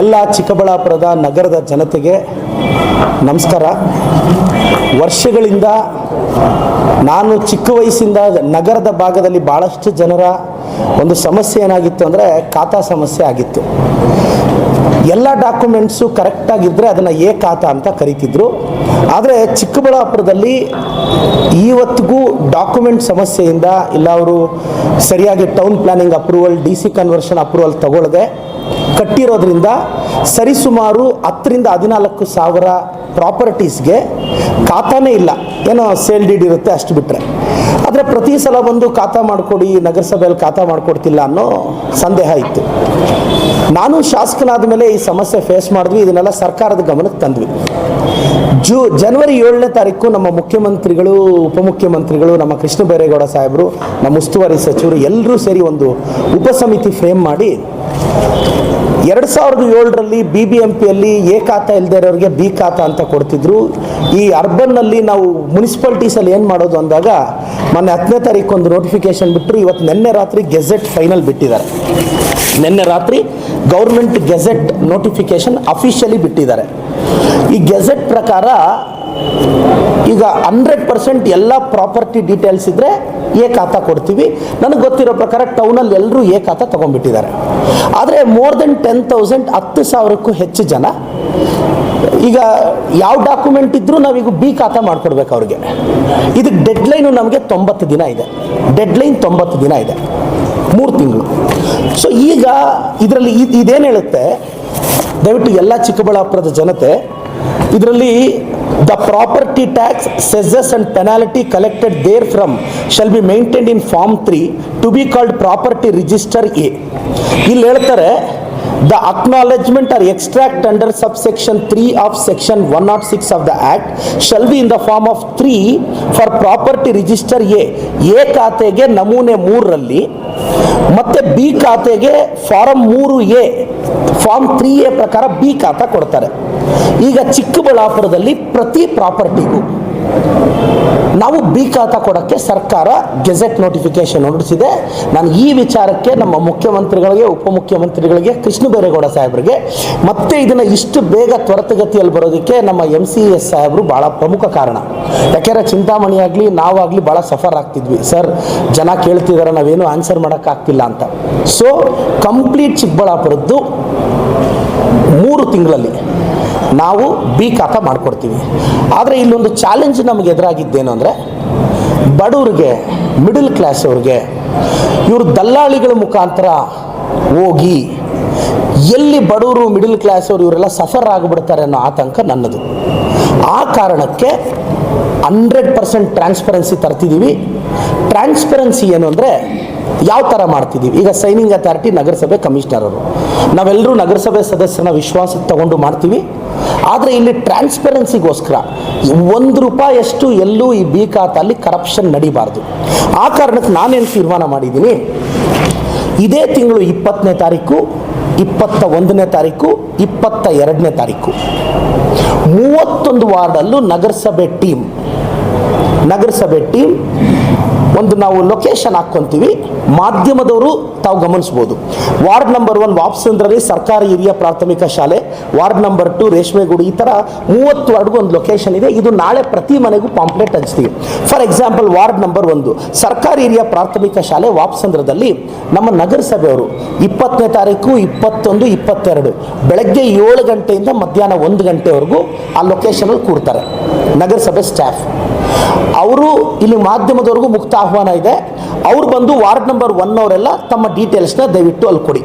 ಎಲ್ಲ ಚಿಕ್ಕಬಳ್ಳಾಪುರದ ನಗರದ ಜನತೆಗೆ ನಮಸ್ಕಾರ. ವರ್ಷಗಳಿಂದ ನಾನು ಚಿಕ್ಕ ವಯಸ್ಸಿಂದ ನಗರದ ಭಾಗದಲ್ಲಿ ಭಾಳಷ್ಟು ಜನರ ಒಂದು ಸಮಸ್ಯೆ ಏನಾಗಿತ್ತು ಅಂದರೆ ಖಾತಾ ಸಮಸ್ಯೆ ಆಗಿತ್ತು. ಎಲ್ಲ ಡಾಕ್ಯುಮೆಂಟ್ಸು ಕರೆಕ್ಟಾಗಿದ್ದರೆ ಅದನ್ನು ಏ ಖಾತಾ ಅಂತ ಕರಿತಿದ್ರು. ಆದರೆ ಚಿಕ್ಕಬಳ್ಳಾಪುರದಲ್ಲಿ ಇವತ್ತಿಗೂ ಡಾಕ್ಯುಮೆಂಟ್ ಸಮಸ್ಯೆಯಿಂದ ಇಲ್ಲ, ಅವರು ಸರಿಯಾಗಿ town planning approval D C conversion approval ತಗೊಳ್ಳದೆ ಕಟ್ಟಿರೋದ್ರಿಂದ ಸರಿಸುಮಾರು ಹತ್ತರಿಂದ ಹದಿನಾಲ್ಕು ಸಾವಿರ ಪ್ರಾಪರ್ಟೀಸ್ಗೆ ಖಾತಾನೇ ಇಲ್ಲ. ಏನೋ ಸೇಲ್ ಡೀಡ್ ಇರುತ್ತೆ ಅಷ್ಟು ಬಿಟ್ಟರೆ ಆದರೆ ಪ್ರತಿ ಸಲ ಬಂದು ಖಾತಾ ಮಾಡಿಕೊಡಿ, ನಗರಸಭೆಯಲ್ಲಿ ಖಾತಾ ಮಾಡಿಕೊಡ್ತಿಲ್ಲ ಅನ್ನೋ ಸಂದೇಹ ಇತ್ತು. ನಾನು ಶಾಸಕನಾದ ಮೇಲೆ ಈ ಸಮಸ್ಯೆ ಫೇಸ್ ಮಾಡಿದ್ವಿ, ಇದನ್ನೆಲ್ಲ ಸರ್ಕಾರದ ಗಮನಕ್ಕೆ ತಂದ್ವಿ. ಜೂ, ಜನವರಿ ಏಳನೇ ತಾರೀಕು ನಮ್ಮ ಮುಖ್ಯಮಂತ್ರಿಗಳು, ಉಪಮುಖ್ಯಮಂತ್ರಿಗಳು, ನಮ್ಮ ಕೃಷ್ಣ ಬೈರೇಗೌಡ ಸಾಹೇಬರು, ನಮ್ಮ ಉಸ್ತುವಾರಿ ಸಚಿವರು ಎಲ್ಲರೂ ಸೇರಿ ಒಂದು ಉಪಸಮಿತಿ ಫ್ರೇಮ್ ಮಾಡಿ ಎರಡು ಸಾವಿರದ ಏಳರಲ್ಲಿ ಬಿ ಬಿ ಎಂ ಪಿಯಲ್ಲಿ ಎ ಖಾತಾ ಇಲ್ಲದೆ ಇರೋರಿಗೆ ಬಿ ಖಾತಾ ಅಂತ ಕೊಡ್ತಿದ್ರು. ಈ ಅರ್ಬನ್ನಲ್ಲಿ ನಾವು ಮುನ್ಸಿಪಾಲ್ಟೀಸಲ್ಲಿ ಏನು ಮಾಡೋದು ಅಂದಾಗ ಮೊನ್ನೆ ಹತ್ತನೇ ತಾರೀಕು ಒಂದು ನೋಟಿಫಿಕೇಶನ್ ಬಿಟ್ಟರು ಇವತ್ತು ನಿನ್ನೆ ರಾತ್ರಿ ಗೆಜೆಟ್ ಫೈನಲ್ ಬಿಟ್ಟಿದ್ದಾರೆ. ನಿನ್ನೆ ರಾತ್ರಿ ಗೌರ್ಮೆಂಟ್ ಗೆಜೆಟ್ ನೋಟಿಫಿಕೇಶನ್ ಅಫಿಷಿಯಲಿ ಬಿಟ್ಟಿದ್ದಾರೆ. ಈ ಗೆಜೆಟ್ ಪ್ರಕಾರ ಈಗ ಹಂಡ್ರೆಡ್ ಪರ್ಸೆಂಟ್ ಎಲ್ಲ ಪ್ರಾಪರ್ಟಿ ಡೀಟೇಲ್ಸ್ ಇದ್ದರೆ ಏ ಖಾತಾ ಕೊಡ್ತೀವಿ. ನನಗೆ ಗೊತ್ತಿರೋ ಪ್ರಕಾರ ಟೌನಲ್ಲಿ ಎಲ್ಲರೂ ಏ ಖಾತಾ ತೊಗೊಂಡ್ಬಿಟ್ಟಿದ್ದಾರೆ. ಆದರೆ ಮೋರ್ ದೆನ್ ಟೆನ್ ತೌಸಂಡ್ ಹತ್ತು ಸಾವಿರಕ್ಕೂ ಹೆಚ್ಚು ಜನ ಈಗ ಯಾವ ಡಾಕ್ಯುಮೆಂಟ್ ಇದ್ದರೂ ನಾವೀಗ ಬಿ ಖಾತಾ ಮಾಡ್ಕೊಡ್ಬೇಕು ಅವ್ರಿಗೆ. ಇದಕ್ಕೆ ಡೆಡ್ಲೈನು ನಮಗೆ ತೊಂಬತ್ತು ದಿನ ಇದೆ. ಡೆಡ್ಲೈನ್ ತೊಂಬತ್ತು ದಿನ ಇದೆ. ಮೂರು ತಿಂಗಳು. ಸೊ ಈಗ ಇದರಲ್ಲಿ ಇದೇನು ಹೇಳುತ್ತೆ? ದಯವಿಟ್ಟು ಎಲ್ಲ ಚಿಕ್ಕಬಳ್ಳಾಪುರದ ಜನತೆ, ಇದರಲ್ಲಿ the property tax cesses and penalty collected therefrom shall be maintained in form three to be called property register A ಇಲ್ಲಿ ಹೇಳ್ತಾರೆ the acknowledgement or extract under sub section three of section one not six of the act shall be in the form of three for property register A A ಖಾತೆಗೆ ನಮೂನೆ ಮೂರರಲ್ಲಿ ಮತ್ತೆ B ಖಾತೆಗೆ form ಮೂರು A form three A ಪ್ರಕಾರ B ಖಾತೆ ಕೊಡ್ತಾರೆ. ಈಗ ಚಿಕ್ಕಬಳ್ಳಾಪುರದಲ್ಲಿ ಪ್ರತಿ ಪ್ರಾಪರ್ಟಿಗೂ ನಾವು ಬಿ ಖಾತಾ ಕೊಡೋಕ್ಕೆ ಸರ್ಕಾರ ಗೆಜೆಟ್ ನೋಟಿಫಿಕೇಶನ್ ಹೊರಡಿಸಿದೆ. ನಾನು ಈ ವಿಚಾರಕ್ಕೆ ನಮ್ಮ ಮುಖ್ಯಮಂತ್ರಿಗಳಿಗೆ, ಉಪಮುಖ್ಯಮಂತ್ರಿಗಳಿಗೆ, ಕೃಷ್ಣ ಬೈರೇಗೌಡ ಸಾಹೇಬರಿಗೆ, ಮತ್ತೆ ಇದನ್ನು ಇಷ್ಟು ಬೇಗ ತ್ವರತಗತಿಯಲ್ಲಿ ಬರೋದಕ್ಕೆ ನಮ್ಮ ಎಂ ಸಿ ಎಸ್ ಸಾಹೇಬರು ಭಾಳ ಪ್ರಮುಖ ಕಾರಣ. ಯಾಕೆಂದರೆ ಚಿಂತಾಮಣಿ ಆಗಲಿ ನಾವಾಗಲಿ ಭಾಳ ಸಫರ್ ಆಗ್ತಿದ್ವಿ. ಸರ್, ಜನ ಕೇಳ್ತಿದ್ದಾರೆ ನಾವೇನು ಆನ್ಸರ್ ಮಾಡೋಕ್ಕಾಗ್ತಿಲ್ಲ ಅಂತ. ಸೊ ಕಂಪ್ಲೀಟ್ ಚಿಕ್ಕಬಳ್ಳಾಪುರದ್ದು ಮೂರು ತಿಂಗಳಲ್ಲಿ ನಾವು ಬಿ ಖಾತಾ ಮಾಡಿಕೊಡ್ತೀವಿ. ಆದರೆ ಇಲ್ಲೊಂದು ಚಾಲೆಂಜ್ ನಮಗೆ ಎದುರಾಗಿದ್ದೇನು ಅಂದರೆ, ಬಡವ್ರಿಗೆ ಮಿಡಲ್ ಕ್ಲಾಸ್ ಅವ್ರಿಗೆ, ಇವರು ದಲ್ಲಾಳಿಗಳ ಮುಖಾಂತರ ಹೋಗಿ ಎಲ್ಲಿ ಬಡವರು ಮಿಡಲ್ ಕ್ಲಾಸ್ ಅವರು ಇವರೆಲ್ಲ ಸಫರ್ ಆಗಿಬಿಡ್ತಾರೆ ಅನ್ನೋ ಆತಂಕ ನನ್ನದು. ಆ ಕಾರಣಕ್ಕೆ ಹಂಡ್ರೆಡ್ ಪರ್ಸೆಂಟ್ ಟ್ರಾನ್ಸ್ಪರೆನ್ಸಿ ತರ್ತಿದ್ದೀವಿ ಟ್ರಾನ್ಸ್ಪರೆನ್ಸಿ ಏನು ಅಂದರೆ ಯಾವ ಥರ ಮಾಡ್ತಿದ್ದೀವಿ ಈಗ ಸೈನಿಂಗ್ ಅಥಾರಿಟಿ ನಗರಸಭೆ ಕಮಿಷನರ್ ಅವರು. ನಾವೆಲ್ಲರೂ ನಗರಸಭೆ ಸದಸ್ಯರನ್ನ ವಿಶ್ವಾಸಕ್ಕೆ ತಗೊಂಡು ಮಾಡ್ತೀವಿ. ಆದರೆ ಇಲ್ಲಿ ಟ್ರಾನ್ಸ್ಪರೆನ್ಸಿಗೋಸ್ಕರ ಒಂದು ರೂಪಾಯಿಯಷ್ಟು ಎಲ್ಲೂ ಈ ಬಿ ಖಾತಲ್ಲಿ ಕರಪ್ಷನ್ ನಡಿಬಾರ್ದು. ಆ ಕಾರಣಕ್ಕೆ ನಾನೇನು ತೀರ್ಮಾನ ಮಾಡಿದ್ದೀನಿ? ಇದೇ ತಿಂಗಳು ಇಪ್ಪತ್ತನೇ ತಾರೀಕು ಇಪ್ಪತ್ತ ಒಂದನೇ ತಾರೀಕು ಇಪ್ಪತ್ತ ಎರಡನೇ ತಾರೀಕು. ಮೂವತ್ತೊಂದು ವಾರ್ಡಲ್ಲೂ ನಗರಸಭೆ ಟೀಮ್ ನಗರಸಭೆ ಟೀಮ್ ಒಂದು ನಾವು ಲೊಕೇಶನ್ ಹಾಕ್ಕೊಂತೀವಿ, ಮಾಧ್ಯಮದವರು ತಾವು ಗಮನಿಸ್ಬೋದು. ವಾರ್ಡ್ ನಂಬರ್ ಒನ್ ವಾಪ್ಸಂದ್ರಲ್ಲಿ ಸರ್ಕಾರಿ ಹಿರಿಯ ಪ್ರಾಥಮಿಕ ಶಾಲೆ, ವಾರ್ಡ್ ನಂಬರ್ ಟು ರೇಷ್ಮೆಗೂಡು, ಈ ಥರ ಮೂವತ್ತು ವಾರ್ಡ್ಗೂ ಒಂದು ಲೊಕೇಶನ್ ಇದೆ. ಇದು ನಾಳೆ ಪ್ರತಿ ಮನೆಗೂ ಪಾಂಪ್ಲೆಟ್ ಹಂಚ್ತೀವಿ. ಫಾರ್ ಎಕ್ಸಾಂಪಲ್ ವಾರ್ಡ್ ನಂಬರ್ ಒಂದು, ಸರ್ಕಾರಿ ಹಿರಿಯ ಪ್ರಾಥಮಿಕ ಶಾಲೆ ವಾಪ್ಸಂದ್ರದಲ್ಲಿ ನಮ್ಮ ನಗರಸಭೆಯವರು ಇಪ್ಪತ್ತನೇ ತಾರೀಕು, ಇಪ್ಪತ್ತೊಂದು, ಇಪ್ಪತ್ತೆರಡು, ಬೆಳಗ್ಗೆ ಏಳು ಗಂಟೆಯಿಂದ ಮಧ್ಯಾಹ್ನ ಒಂದು ಗಂಟೆವರೆಗೂ ಆ ಲೊಕೇಶನಲ್ಲಿ ಕೂರ್ತಾರೆ. ನಗರಸಭೆ ಸ್ಟಾಫ್ ಅವರು ಇಲ್ಲಿ ಮಾಧ್ಯಮದವರೆಗೂ ಮುಕ್ತ ಆಹ್ವಾನ ಇದೆ. ಅವ್ರು ಬಂದು ವಾರ್ಡ್ ನಂಬರ್ ಒನ್ ಅವರೆಲ್ಲ ತಮ್ಮ ಡೀಟೇಲ್ಸ್ನ ದಯವಿಟ್ಟು ಅಲ್ಲಿ ಕೊಡಿ.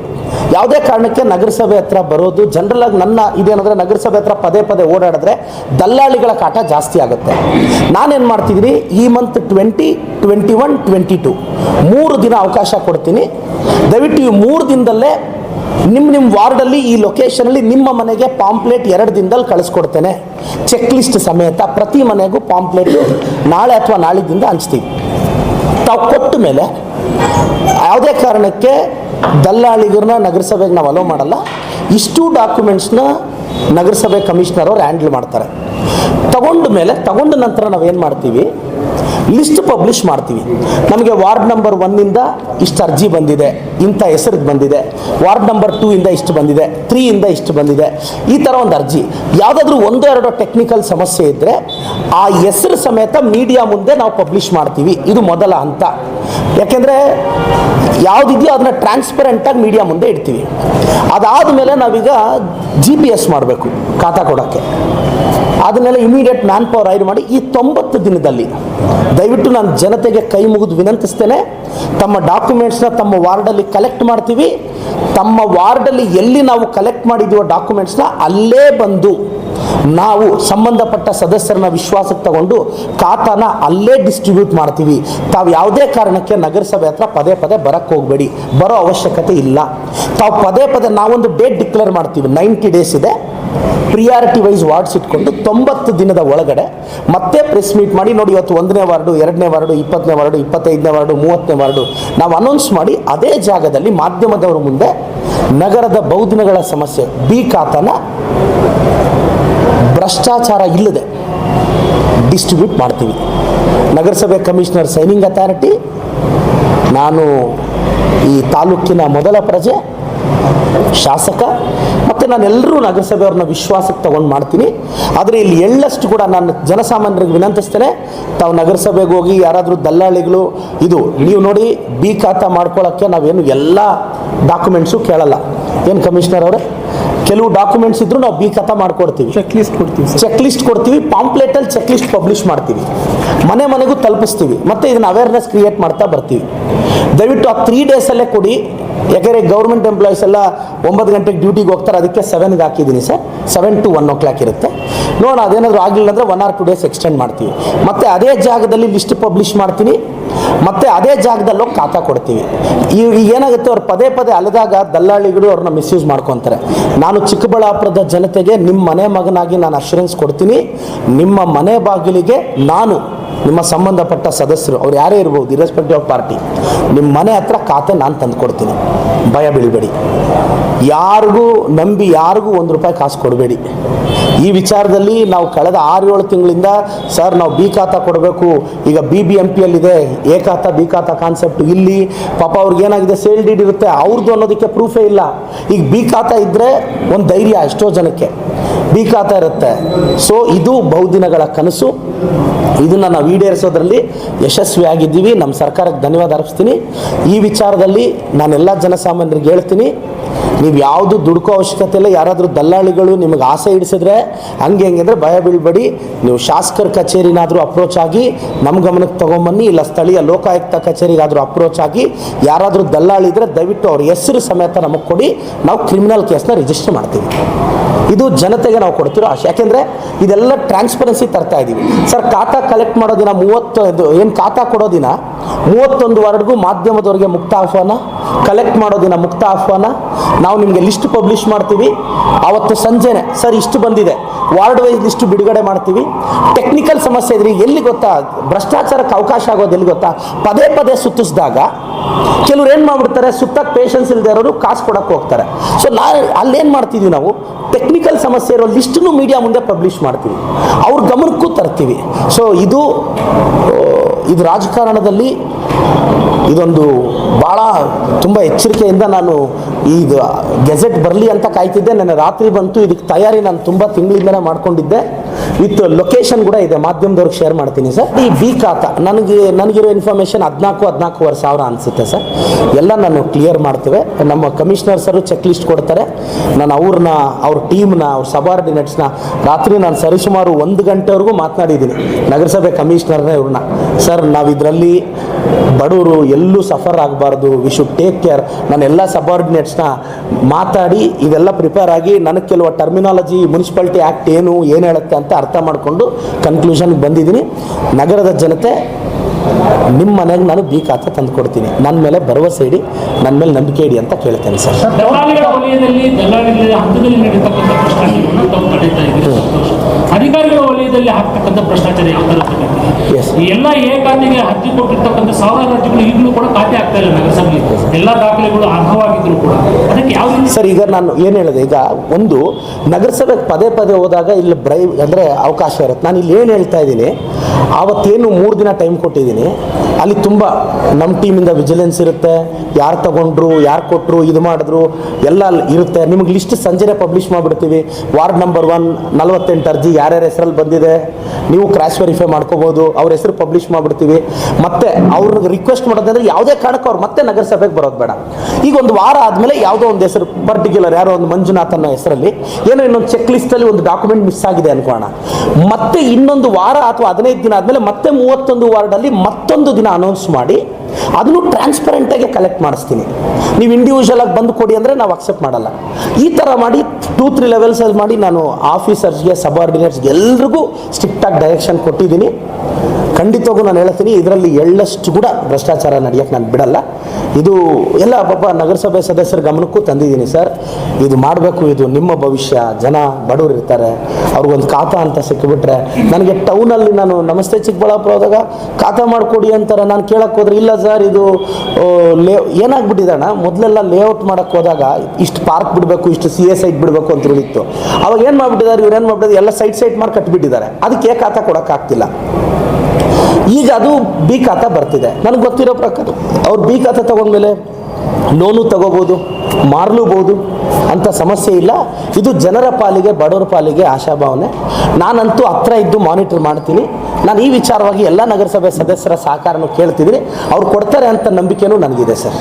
ಯಾವುದೇ ಕಾರಣಕ್ಕೆ ನಗರಸಭೆ ಹತ್ರ ಬರೋದು ಜನರಲ್ ಆಗಿ ನನ್ನ ಇದೇನಂದ್ರೆ ನಗರಸಭೆ ಹತ್ರ ಪದೇ ಪದೇ ಓಡಾಡಿದ್ರೆ ದಲ್ಲಾಳಿಗಳ ಕಾಟ ಜಾಸ್ತಿ ಆಗುತ್ತೆ. ನಾನೇನು ಮಾಡ್ತಿದ್ದೀನಿ? ಈ month twenty twenty one twenty two ಮೂರು ದಿನ ಅವಕಾಶ ಕೊಡ್ತೀನಿ. ದಯವಿಟ್ಟು ಈ ಮೂರು ದಿನದಲ್ಲೇ ನಿಮ್ಮ ನಿಮ್ಮ ವಾರ್ಡಲ್ಲಿ ಈ ಲೊಕೇಶನಲ್ಲಿ ನಿಮ್ಮ ಮನೆಗೆ ಪಾಂಪ್ಲೇಟ್ ಎರಡು ದಿನದಲ್ಲಿ ಕಳಿಸ್ಕೊಡ್ತೇನೆ. ಚೆಕ್ ಲಿಸ್ಟ್ ಸಮೇತ ಪ್ರತಿ ಮನೆಗೂ ಪಾಂಪ್ಲೇಟ್ ನಾಳೆ ಅಥವಾ ನಾಳಿದ್ದಿಂದ ಹಂಚ್ತೀವಿ. ತಾವು ಕೊಟ್ಟ ಮೇಲೆ ಯಾವುದೇ ಕಾರಣಕ್ಕೆ ದಲ್ಲಾಳಿಗರನ್ನ ನಗರಸಭೆಗೆ ನಾವು ಅಲೋ ಮಾಡಲ್ಲ. ಇಷ್ಟು ಡಾಕ್ಯುಮೆಂಟ್ಸ್ನ ನಗರಸಭೆ ಕಮಿಷನರ್ ಅವ್ರು ಹ್ಯಾಂಡಲ್ ಮಾಡ್ತಾರೆ. ತಗೊಂಡ ಮೇಲೆ, ತಗೊಂಡ ನಂತರ ನಾವೇನು ಮಾಡ್ತೀವಿ? ಲಿಸ್ಟ್ ಪಬ್ಲಿಷ್ ಮಾಡ್ತೀವಿ. ನಮಗೆ ವಾರ್ಡ್ ನಂಬರ್ ಒನ್ನಿಂದ ಇಷ್ಟು ಅರ್ಜಿ ಬಂದಿದೆ, ಇಂಥ ಹೆಸರಿಗೆ ಬಂದಿದೆ, ವಾರ್ಡ್ ನಂಬರ್ ಟೂ ಇಂದ ಇಷ್ಟು ಬಂದಿದೆ ತ್ರೀ ಇಂದ ಇಷ್ಟು ಬಂದಿದೆ, ಈ ಥರ ಒಂದು ಅರ್ಜಿ. ಯಾವುದಾದ್ರೂ ಒಂದೋ ಎರಡೋ ಟೆಕ್ನಿಕಲ್ ಸಮಸ್ಯೆ ಇದ್ದರೆ ಆ ಹೆಸರು ಸಮೇತ ಮೀಡಿಯಾ ಮುಂದೆ ನಾವು ಪಬ್ಲಿಷ್ ಮಾಡ್ತೀವಿ. ಇದು ಮೊದಲ ಹಂತ. ಯಾಕೆಂದರೆ ಯಾವುದಿದೆಯೋ ಅದನ್ನ ಟ್ರಾನ್ಸ್ಪರೆಂಟಾಗಿ ಮೀಡಿಯಾ ಮುಂದೆ ಇಡ್ತೀವಿ. ಅದಾದ ಮೇಲೆ ನಾವೀಗ ಜಿ ಪಿ ಎಸ್ ಮಾಡಬೇಕು, ಖಾತಾ ಕೊಡೋಕ್ಕೆ. ಅದನ್ನೆಲ್ಲ ಇಮಿಡಿಯೇಟ್ ಮ್ಯಾನ್ ಪವರ್ ಹೈರ್ ಮಾಡಿ ಈ ತೊಂಬತ್ತು ದಿನದಲ್ಲಿ ದಯವಿಟ್ಟು ನಾನು ಜನತೆಗೆ ಕೈ ಮುಗಿದು ವಿನಂತಿಸ್ತೇನೆ, ತಮ್ಮ ಡಾಕ್ಯುಮೆಂಟ್ಸ್ನ ತಮ್ಮ ವಾರ್ಡಲ್ಲಿ ಕಲೆಕ್ಟ್ ಮಾಡ್ತೀವಿ. ತಮ್ಮ ವಾರ್ಡಲ್ಲಿ ಎಲ್ಲಿ ನಾವು ಕಲೆಕ್ಟ್ ಮಾಡಿದ್ದೀವೋ ಡಾಕ್ಯುಮೆಂಟ್ಸ್ನ ಅಲ್ಲೇ ಬಂದು ನಾವು ಸಂಬಂಧಪಟ್ಟ ಸದಸ್ಯರನ್ನ ವಿಶ್ವಾಸಕ್ಕೆ ತಗೊಂಡು ಖಾತಾನ ಅಲ್ಲೇ ಡಿಸ್ಟ್ರಿಬ್ಯೂಟ್ ಮಾಡ್ತೀವಿ. ತಾವು ಯಾವುದೇ ಕಾರಣಕ್ಕೆ ನಗರಸಭೆ ಹತ್ರ ಪದೇ ಪದೇ ಬರಕ್ಕೆ ಹೋಗಬೇಡಿ. ಬರೋ ಅವಶ್ಯಕತೆ ಇಲ್ಲ. ತಾವು ಪದೇ ಪದೇ ನಾವೊಂದು ಡೇಟ್ ಡಿಕ್ಲೇರ್ ಮಾಡ್ತೀವಿ. ನೈಂಟಿ ಡೇಸ್ ಇದೆ. ಪ್ರಿಯಾರಿಟಿ ವೈಸ್ ವಾರ್ಡ್ಸ್ ಇಟ್ಕೊಂಡು ತೊಂಬತ್ತು ದಿನದ ಒಳಗಡೆ ಮತ್ತೆ ಪ್ರೆಸ್ ಮೀಟ್ ಮಾಡಿ, ನೋಡಿ ಇವತ್ತು ಒಂದನೇ ವಾರ್ಡು, ಎರಡನೇ ವಾರ್ಡು, ಇಪ್ಪತ್ತನೇ ವಾರ್ಡು, ಇಪ್ಪತ್ತೈದನೇ ವಾರ್ಡು, ಮೂವತ್ತನೇ ವಾರ್ಡು ನಾವು ಅನೌನ್ಸ್ ಮಾಡಿ ಅದೇ ಜಾಗದಲ್ಲಿ ಮಾಧ್ಯಮದವರ ಮುಂದೆ ನಗರದ ಬಹುದಿನಗಳ ಸಮಸ್ಯೆ, ಬಿ ಖಾತನ ಭ್ರಷ್ಟಾಚಾರ ಇಲ್ಲದೆ ಡಿಸ್ಟ್ರಿಬ್ಯೂಟ್ ಮಾಡ್ತೀವಿ. ನಗರಸಭೆ ಕಮಿಷನರ್ ಸೈನಿಂಗ್ ಅಥಾರಿಟಿ ನಾನು ಈ ತಾಲೂಕಿನ ಮೊದಲ ಪ್ರಜೆ ಶಾಸಕ, ಮತ್ತು ನಾನೆಲ್ಲರೂ ನಗರಸಭೆಯವ್ರನ್ನ ವಿಶ್ವಾಸಕ್ಕೆ ತಗೊಂಡು ಮಾಡ್ತೀನಿ. ಆದರೆ ಇಲ್ಲಿ ಎಳ್ಳಷ್ಟು ಕೂಡ ನಾನು ಜನಸಾಮಾನ್ಯರಿಗೆ ವಿನಂತಿಸ್ತೇನೆ, ತಾವು ನಗರಸಭೆಗೆ ಹೋಗಿ ಯಾರಾದರೂ ದಲ್ಲಾಳಿಗಳು, ಇದು ನೀವು ನೋಡಿ ಬಿ ಖಾತಾ ಮಾಡ್ಕೊಳ್ಳೋಕ್ಕೆ ನಾವೇನು ಎಲ್ಲ ಡಾಕ್ಯುಮೆಂಟ್ಸು ಕೇಳಲ್ಲ. ಏನು ಕಮಿಷನರ್ ಅವರೇ? ಕೆಲವು ಡಾಕ್ಯುಮೆಂಟ್ಸ್ ಇದ್ರು ನಾವು ಬಿ ಖಾತಾ ಮಾಡ್ಕೊಡ್ತೀವಿ. ಚೆಕ್ ಲಿಸ್ಟ್ ಕೊಡ್ತೀವಿ ಚೆಕ್ ಲಿಸ್ಟ್ ಕೊಡ್ತೀವಿ ಪಾಂಪ್ಲೆಟಲ್ಲಿ ಚೆಕ್ ಲಿಸ್ಟ್ ಪಬ್ಲಿಷ್ ಮಾಡ್ತೀವಿ. ಮನೆ ಮನೆಗೂ ತಲುಪಿಸ್ತೀವಿ ಮತ್ತೆ ಇದನ್ನ ಅವೇರ್ನೆಸ್ ಕ್ರಿಯೇಟ್ ಮಾಡ್ತಾ ಬರ್ತೀವಿ. ದಯವಿಟ್ಟು ಆ ತ್ರೀ ಡೇಸಲ್ಲೇ ಕೊಡಿ. ಯಾಕೆಂದರೆ ಗೌರ್ಮೆಂಟ್ ಎಂಪ್ಲಾಯೀಸ್ ಎಲ್ಲ ಒಂಬತ್ತು ಗಂಟೆಗೆ ಡ್ಯೂಟಿಗೆ ಹೋಗ್ತಾರೆ ಅದಕ್ಕೆ ಸೆವೆನ್ಗೆ ಹಾಕಿದ್ದೀನಿ sir. Seven to one o'clock ಇರುತ್ತೆ. ನೋಡೋಣ ಅದೇನಾದರೂ ಆಗಲಿಲ್ಲ ಅಂದರೆ one or two days extend ಮಾಡ್ತೀವಿ. ಮತ್ತೆ ಅದೇ ಜಾಗದಲ್ಲಿ ಲಿಸ್ಟ್ ಪಬ್ಲಿಷ್ ಮಾಡ್ತೀನಿ. ಮತ್ತು ಅದೇ ಜಾಗದಲ್ಲಿ ಹೋಗಿ ಕೊಡ್ತೀವಿ. ಈಗ ಏನಾಗುತ್ತೆ ಅವ್ರು ಪದೇ ಪದೇ ಅಲೆದಾಗ ದಲ್ಲಾಳಿಗಳು ಅವ್ರನ್ನ ಮಿಸ್ಯೂಸ್ ಮಾಡ್ಕೊತಾರೆ. ನಾನು ಚಿಕ್ಕಬಳ್ಳಾಪುರದ ಜನತೆಗೆ ನಿಮ್ಮ ಮನೆ ಮಗನಾಗಿ ನಾನು ಅಶ್ಯೂರೆನ್ಸ್ ಕೊಡ್ತೀನಿ. ನಿಮ್ಮ ಮನೆ ಬಾಗಿಲಿಗೆ ನಾನು ನಿಮ್ಮ ಸಂಬಂಧಪಟ್ಟ ಸದಸ್ಯರು, ಅವ್ರು ಯಾರೇ ಇರ್ಬೋದು ಇರೆಸ್ಪೆಕ್ಟಿವ್ ಆಫ್ ಪಾರ್ಟಿ ನಿಮ್ಮ ಮನೆ ಹತ್ರ ಖಾತೆ ನಾನು ತಂದು ಕೊಡ್ತೀನಿ ಭಯ ಬೀಳಬೇಡಿ. ಯಾರಿಗೂ ನಂಬಿ, ಯಾರಿಗೂ ಒಂದು ರೂಪಾಯಿ ಕಾಸು ಕೊಡಬೇಡಿ. ಈ ವಿಚಾರದಲ್ಲಿ ನಾವು ಕಳೆದ ಆರು ಏಳು ತಿಂಗಳಿಂದ, ಸರ್, ನಾವು ಬಿ ಖಾತ ಕೊಡಬೇಕು. ಈಗ B B M ಪಿಯಲ್ಲಿದೆ A khata, B khata concept ಇಲ್ಲಿ. ಪಾಪ ಅವ್ರಿಗೆ ಏನಾಗಿದೆ? ಸೇಲ್ ಡೀಡ್ ಇರುತ್ತೆ. ಅವ್ರದ್ದು ಅನ್ನೋದಕ್ಕೆ ಪ್ರೂಫೇ ಇಲ್ಲ. ಈಗ ಬಿ ಖಾತಾ ಇದ್ದರೆ ಒಂದು ಧೈರ್ಯ ಎಷ್ಟೋ ಜನಕ್ಕೆ. ಬಿ ಖಾತಾ ಇರುತ್ತೆ. ಸೊ ಇದು ಬಹುದಿನಗಳ ಕನಸು. ಇದನ್ನು ನಾವು ಈಡೇರಿಸೋದ್ರಲ್ಲಿ ಯಶಸ್ವಿಯಾಗಿದ್ದೀವಿ. ನಮ್ಮ ಸರ್ಕಾರಕ್ಕೆ ಧನ್ಯವಾದ ಅರ್ಪಿಸ್ತೀನಿ. ಈ ವಿಚಾರದಲ್ಲಿ ನಾನೆಲ್ಲ ಜನಸಾಮಾನ್ಯರಿಗೆ ಹೇಳ್ತೀನಿ. ನೀವು ಯಾವುದು ದುಡ್ಕೋ ಅವಶ್ಯಕತೆ ಇಲ್ಲ. ಯಾರಾದರೂ ದಲ್ಲಾಳಿಗಳು ನಿಮಗೆ ಆಸೆ ಇಡಿಸಿದ್ರೆ ಹಂಗೆ ಹೆಂಗೆ ಅಂದರೆ ಭಯ ಬೀಳ್ಬೇಡಿ. ನೀವು ಶಾಸಕರ ಕಚೇರಿನಾದರೂ ಅಪ್ರೋಚ್ ಆಗಿ ನಮ್ಮ ಗಮನಕ್ಕೆ ತೊಗೊಂಬನ್ನಿ. ಇಲ್ಲ ಸ್ಥಳೀಯ ಲೋಕಾಯುಕ್ತ ಕಚೇರಿಗಾದರೂ ಅಪ್ರೋಚ್ ಆಗಿ, ಯಾರಾದರೂ ದಲ್ಲಾಳಿ ಇದ್ದರೆ ದಯವಿಟ್ಟು ಅವ್ರ ಹೆಸರು ಸಮೇತ ನಮಗೆ ಕೊಡಿ. ನಾವು ಕ್ರಿಮಿನಲ್ ಕೇಸ್ನ ರಿಜಿಸ್ಟರ್ ಮಾಡ್ತೀವಿ. ಇದು ಜನತೆಗೆ ನಾವು ಕೊಡ್ತಿರೋ ಆಶೆ ಯಾಕೆಂದರೆ ಇದೆಲ್ಲ ಟ್ರಾನ್ಸ್ಪರೆನ್ಸಿ ತರ್ತಾ ಇದ್ದೀವಿ ಸರ್, ಖಾತಾ ಕಲೆಕ್ಟ್ ಮಾಡೋ ದಿನ ಮೂವತ್ತೊಂದು ಏನು ಖಾತಾ ಕೊಡೋ ದಿನ ಮೂವತ್ತೊಂದು ವಾರ್ಡ್ಗೂ ಮಾಧ್ಯಮದವರಿಗೆ ಮುಕ್ತ ಆಹ್ವಾನ ಕಲೆಕ್ಟ್ ಮಾಡೋ ದಿನ ಮುಕ್ತ ಆಹ್ವಾನ. ನಾವು ನಿಮಗೆ ಲಿಸ್ಟ್ ಪಬ್ಲಿಷ್ ಮಾಡ್ತೀವಿ. ಆವತ್ತು ಸಂಜೆನೆ, ಸರ್, ಇಷ್ಟು ಬಂದಿದೆ. ವಾರ್ಡ್ ವೈಸ್ ಲಿಸ್ಟ್ ಬಿಡುಗಡೆ ಮಾಡ್ತೀವಿ. ಟೆಕ್ನಿಕಲ್ ಸಮಸ್ಯೆ ಇದ್ರಿ ಎಲ್ಲಿ ಗೊತ್ತಾ? ಭ್ರಷ್ಟಾಚಾರಕ್ಕೆ ಅವಕಾಶ ಆಗೋದು ಎಲ್ಲಿ ಗೊತ್ತಾ? ಪದೇ ಪದೇ ಸುತ್ತಿಸಿದಾಗ ಕೆಲವ್ರು ಏನು ಮಾಡ್ಬಿಡ್ತಾರೆ? ಸುತ್ತ ಪೇಷನ್ಸ್ ಇಲ್ಲದೆ ಇರೋರು ಕಾಸು ಕೊಡಕ್ಕೆ ಹೋಗ್ತಾರೆ. ಸೊ ನಾ ಅಲ್ಲೇನು ಮಾಡ್ತಿದ್ವಿ ನಾವು? ಟೆಕ್ನಿಕಲ್ ಸಮಸ್ಯೆ ಇರೋ ಲಿಸ್ಟನ್ನು ಮೀಡಿಯಾ ಮುಂದೆ ಪಬ್ಲಿಷ್ ಮಾಡ್ತೀವಿ. ಅವ್ರ ಗಮನಕ್ಕೂ ತರ್ತೀವಿ. ಸೊ ಇದು ಇದು ರಾಜಕಾರಣದಲ್ಲಿ ಇದೊಂದು ಭಾಳ ತುಂಬ ಎಚ್ಚರಿಕೆಯಿಂದ ನಾನು ಈಗ ಗೆಜೆಟ್ ಬರಲಿ ಅಂತ ಕಾಯ್ತಿದ್ದೆ. ನನ್ನ ರಾತ್ರಿ ಬಂತು. ಇದಕ್ಕೆ ತಯಾರಿ ನಾನು ತುಂಬ ತಿಂಗಳಿಂದಲೇ ಮಾಡ್ಕೊಂಡಿದ್ದೆ. ವಿತ್ ಲೊಕೇಶನ್ ಕೂಡ ಇದೆ, ಮಾಧ್ಯಮದವ್ರಿಗೆ ಶೇರ್ ಮಾಡ್ತೀನಿ ಸರ್. ಈ ಬಿ ಖಾತಾ ನನಗೆ, ನನಗಿರೋ ಇನ್ಫಾರ್ಮೇಷನ್ ಹದಿನಾಲ್ಕು, ಹದಿನಾಲ್ಕೂವರೆ ಸಾವಿರ ಅನಿಸುತ್ತೆ ಸರ್. ಎಲ್ಲ ನಾನು ಕ್ಲಿಯರ್ ಮಾಡ್ತೇವೆ. ನಮ್ಮ ಕಮಿಷನರ್ ಸರ್ ಚೆಕ್ ಲಿಸ್ಟ್ ಕೊಡ್ತಾರೆ. ನಾನು ಅವ್ರನ್ನ, ಅವ್ರ ಟೀಮ್ನ ಅವ್ರ ಸಬಾರ್ಡಿನೇಟ್ಸ್ನ ರಾತ್ರಿ ನಾನು ಸರಿಸುಮಾರು ಒಂದು ಗಂಟೆವರೆಗೂ ಮಾತನಾಡಿದ್ದೀನಿ. ನಗರಸಭೆ ಕಮಿಷನರ್ನ ಇವ್ರನ್ನ. ಸರ್ ನಾವು ಇದರಲ್ಲಿ ಬಡವರು ಎಲ್ಲೂ ಸಫರ್ ಆಗಬಾರ್ದು. ವಿ ಶುಡ್ ಟೇಕ್ ಕೇರ್ ನಾನು ಎಲ್ಲ ಸಬಾರ್ಡಿನೇಟ್ಸ್ನ ಮಾತಾಡಿ ಇದೆಲ್ಲ ಪ್ರಿಪೇರ್ ಆಗಿ ನನಗೆ ಕೆಲವು ಟರ್ಮಿನಾಲಜಿ ಮುನ್ಸಿಪಾಲ್ಟಿ ಆ್ಯಕ್ಟ್ ಏನು ಏನು ಹೇಳುತ್ತೆ ಅಂತ ಅರ್ಥ ಮಾಡಿಕೊಂಡು ಕನ್ಕ್ಲೂಷನ್ಗೆ ಬಂದಿದ್ದೀನಿ. ನಗರದ ಜನತೆ ನಿಮ್ಮ ಮನೆಗೆ ನಾನು ಬಿ ಖಾತೆ ತಂದು ಕೊಡ್ತೀನಿ. ನನ್ನ ಮೇಲೆ ಭರವಸೆ ಇಡಿ ನನ್ನ ಮೇಲೆ ನಂಬಿಕೆ ಇಡಿ ಅಂತ ಕೇಳ್ತೇನೆ ಸರ್. ಅಧಿಕಾರಿಗಳ ವಲಯದಲ್ಲಿ ಆಗ್ತಕ್ಕಂಥ ಭ್ರಷ್ಟಾಚಾರ ಯಾವ ಎಲ್ಲ ಏಕಾಂತಿಗೆ ಹತ್ತಿ ಕೊಟ್ಟಿರ್ತಕ್ಕಂಥ ಸಾವಿರಾರು ಅರ್ಜಿಗಳು ಈಗಲೂ ಕೂಡ ಖಾತೆ ಆಗ್ತಾ ಇಲ್ಲ ನಗರಸಭೆ ಎಲ್ಲ ದಾಖಲೆಗಳು ಅರ್ಹವಾಗಿದ್ರು ಕೂಡ. ಅದಕ್ಕೆ ಯಾವ ಸರ್, ಈಗ ನಾನು ಏನು ಹೇಳಿದೆ, ಈಗ ಒಂದು ನಗರಸಭೆ ಪದೇ ಪದೇ ಹೋದಾಗ ಇಲ್ಲಿ ಬ್ರೈ ಅಂದ್ರೆ ಅವಕಾಶ ಇರುತ್ತೆ. ನಾನು ಇಲ್ಲಿ ಏನು ಹೇಳ್ತಾ ಇದ್ದೀನಿ ಆವತ್ತೇನು ಮೂರು ದಿನ ಟೈಮ್ ಕೊಟ್ಟಿದ್ದೀನಿ. ಅಲ್ಲಿ ತುಂಬ ನಮ್ಮ ಟೀಮಿಂದ ವಿಜಿಲೆನ್ಸ್ ಇರುತ್ತೆ. ಯಾರು ತಗೊಂಡ್ರು, ಯಾರು ಕೊಟ್ಟರು ಇದು ಮಾಡಿದ್ರು, ಎಲ್ಲ ಇರುತ್ತೆ. ನಿಮಗೆ ಲಿಸ್ಟ್ ಸಂಜೆನೆ ಪಬ್ಲಿಷ್ ಮಾಡಿಬಿಡ್ತೀವಿ. ವಾರ್ಡ್ ನಂಬರ್ ಒನ್ ನಲವತ್ತೆಂಟು ಅರ್ಜಿ ಯಾರ್ಯಾರ ಹೆಸರಲ್ಲಿ ಬಂದಿದೆ, ನೀವು ಕ್ರಾಶ್ ವೆರಿಫೈ ಮಾಡ್ಕೋಬೋದು. ಅವ್ರ ಹೆಸರು ಪಬ್ಲಿಷ್ ಮಾಡಿಬಿಡ್ತೀವಿ. ಮತ್ತೆ ಅವ್ರಿಗೆ ರಿಕ್ವೆಸ್ಟ್ ಮಾಡೋದಂದ್ರೆ ಯಾವುದೇ ಕಾರಣಕ್ಕೂ ಅವ್ರು ಮತ್ತೆ ನಗರಸಭೆಗೆ ಬರೋದು ಬೇಡ. ಈಗ ಒಂದು ವಾರ ಆದಮೇಲೆ ಯಾವುದೋ ಒಂದು ಹೆಸರು ಪರ್ಟಿಕ್ಯುಲರ್ ಯಾರೋ ಒಂದು ಮಂಜುನಾಥನ ಹೆಸರಲ್ಲಿ ಏನೋ ಇನ್ನೊಂದು ಚೆಕ್ ಲಿಸ್ಟಲ್ಲಿ ಒಂದು ಡಾಕ್ಯುಮೆಂಟ್ ಮಿಸ್ ಆಗಿದೆ ಅನ್ಕೋಣ ಮತ್ತೆ ಇನ್ನೊಂದು ವಾರ ಅಥವಾ ಹದಿನೈದು ದಿನ ಆದಮೇಲೆ ಮತ್ತೆ ಮೂವತ್ತೊಂದು ವಾರ್ಡಲ್ಲಿ ಮತ್ತೊಂದು ದಿನ ಅನೌನ್ಸ್ ಮಾಡಿ ಅದನ್ನು ಟ್ರಾನ್ಸ್ಪರೆಂಟಾಗಿ ಕಲೆಕ್ಟ್ ಮಾಡಿಸ್ತೀನಿ. ನೀವು ಇಂಡಿವಿಜುವಲ್ ಆಗಿ ಬಂದು ಕೊಡಿ ಅಂದರೆ ನಾವು ಅಕ್ಸೆಪ್ಟ್ ಮಾಡಲ್ಲ. ಈ ಥರ ಮಾಡಿ ಟೂ ತ್ರೀ ಲೆವೆಲ್ಸಲ್ಲಿ ಮಾಡಿ ನಾನು ಆಫೀಸರ್ಸ್ಗೆ ಸಬಾರ್ಡಿನೇಟ್ಸ್ಗೆ ಎಲ್ರಿಗೂ ಸ್ಟ್ರಿಕ್ಟಾಗಿ ಡೈರೆಕ್ಷನ್ ಕೊಟ್ಟಿದ್ದೀನಿ. ಖಂಡಿತವಾಗೂ ನಾನು ಹೇಳ್ತೀನಿ, ಇದರಲ್ಲಿ ಎಳ್ಳಷ್ಟು ಕೂಡ ಭ್ರಷ್ಟಾಚಾರ ನಡೆಯೋಕ್ಕೆ ನಾನು ಬಿಡಲ್ಲ. ಇದು ಎಲ್ಲ ಪಾಪ ನಗರಸಭೆ ಸದಸ್ಯರ ಗಮನಕ್ಕೂ ತಂದಿದ್ದೀನಿ ಸರ್ ಇದು ಮಾಡಬೇಕು, ಇದು ನಿಮ್ಮ ಭವಿಷ್ಯ, ಜನ ಬಡವರು ಇರ್ತಾರೆ, ಅವ್ರಿಗೊಂದು ಖಾತಾ ಅಂತ ಸಿಕ್ಕಿಬಿಟ್ರೆ ನನಗೆ ಟೌನಲ್ಲಿ ನಾನು ನಮಸ್ತೆ ಚಿಕ್ಕಬಳ್ಳಾಪುರ ಹೋದಾಗ ಖಾತಾ ಮಾಡಿಕೊಡಿ ಅಂತಾರೆ, ನಾನು ಕೇಳಕ್ಕೆ ಹೋದ್ರೆ ಇಲ್ಲ ಸರ್ ಇದು ಆ, ಲೇ ಏನಾಗ್ಬಿಟ್ಟಿದೆ ಮೊದಲೆಲ್ಲ ಲೇಔಟ್ ಮಾಡಕ್ಕೆ ಹೋದಾಗ ಇಷ್ಟು ಪಾರ್ಕ್ ಬಿಡಬೇಕು ಇಷ್ಟು ಸಿ ಎ ಸೈಟ್ ಬಿಡಬೇಕು ಅಂತ ಹೇಳಿತ್ತು ಅವಾಗ ಏನು ಮಾಡಿಬಿಟ್ಟಿದ್ದಾರೆ ಇವ್ರು ಏನು ಮಾಡಿಬಿಟ್ಟಿದ್ದಾರೆ ಎಲ್ಲ ಸೈಟ್ ಸೈಟ್ ಮಾಡಿ ಕಟ್ಬಿಟ್ಟಿದ್ದಾರೆ. ಅದಕ್ಕೆ ಖಾತಾ ಕೊಡೋಕ್ಕಾಗ್ತಿಲ್ಲ ಈಗ ಅದು ಬಿ ಖಾತ ಬರ್ತಿದೆ. ನನಗೆ ಗೊತ್ತಿರೋ ಪ್ರಕಾರ ಅವ್ರು ಬಿ ಖಾತ ತಗೊಂಡ್ಮೇಲೆ ಲೋನು ತಗೋಬೋದು ಮಾರ್ಲೂಬೋದು ಅಂತ ಸಮಸ್ಯೆ ಇಲ್ಲ. ಇದು ಜನರ ಪಾಲಿಗೆ ಬಡವರ ಪಾಲಿಗೆ ಆಶಾಭಾವನೆ. ನಾನಂತೂ ಹತ್ರ ಇದ್ದು ಮಾನಿಟರ್ ಮಾಡ್ತೀನಿ. ನಾನು ಈ ವಿಚಾರವಾಗಿ ಎಲ್ಲ ನಗರಸಭೆ ಸದಸ್ಯರ ಸಹಕಾರನೂ ಕೇಳ್ತಿದ್ದೀನಿ. ಅವ್ರು ಕೊಡ್ತಾರೆ ಅಂತ ನಂಬಿಕೆನೂ ನನಗಿದೆ ಸರ್.